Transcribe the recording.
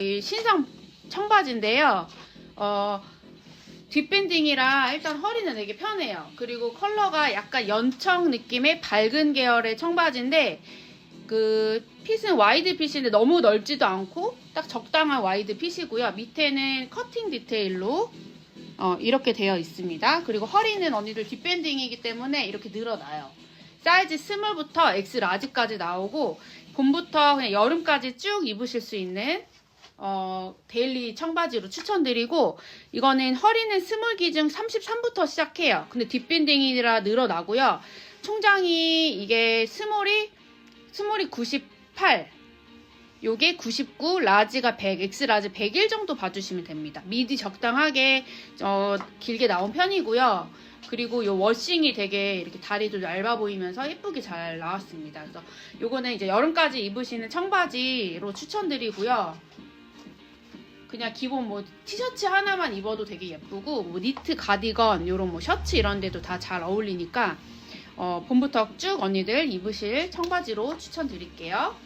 이 신상 청바지인데요. 어, 뒷밴딩이라 일단 허리는 되게 편해요. 그리고 컬러가 약간 연청 느낌의 밝은 계열의 청바지인데 그 핏은 와이드 핏인데 너무 넓지도 않고 딱 적당한 와이드 핏이고요. 밑에는 커팅 디테일로 어, 이렇게 되어 있습니다. 그리고 허리는 언니들 뒷밴딩이기 때문에 이렇게 늘어나요. 사이즈 스몰부터 X 라지까지 나오고 봄부터 그냥 여름까지 쭉 입으실 수 있는 어, 데일리 청바지로 추천드리고 이거는 허리는 스몰 기준 33부터 시작해요. 근데 뒷밴딩이라 늘어나고요. 총장이 이게 스몰이 스몰이 98 요게 99, 라지가 100, X 라지 101 정도 봐주시면 됩니다. 미디 적당하게 어, 길게 나온 편이고요. 그리고 요 워싱이 되게 이렇게 다리도 얇아 보이면서 예쁘게 잘 나왔습니다. 그래서 요거는 이제 여름까지 입으시는 청바지로 추천드리고요. 그냥 기본 뭐 티셔츠 하나만 입어도 되게 예쁘고 뭐 니트 가디건 요런 뭐 셔츠 이런 데도 다 잘 어울리니까 어, 봄부터 쭉 언니들 입으실 청바지로 추천드릴게요.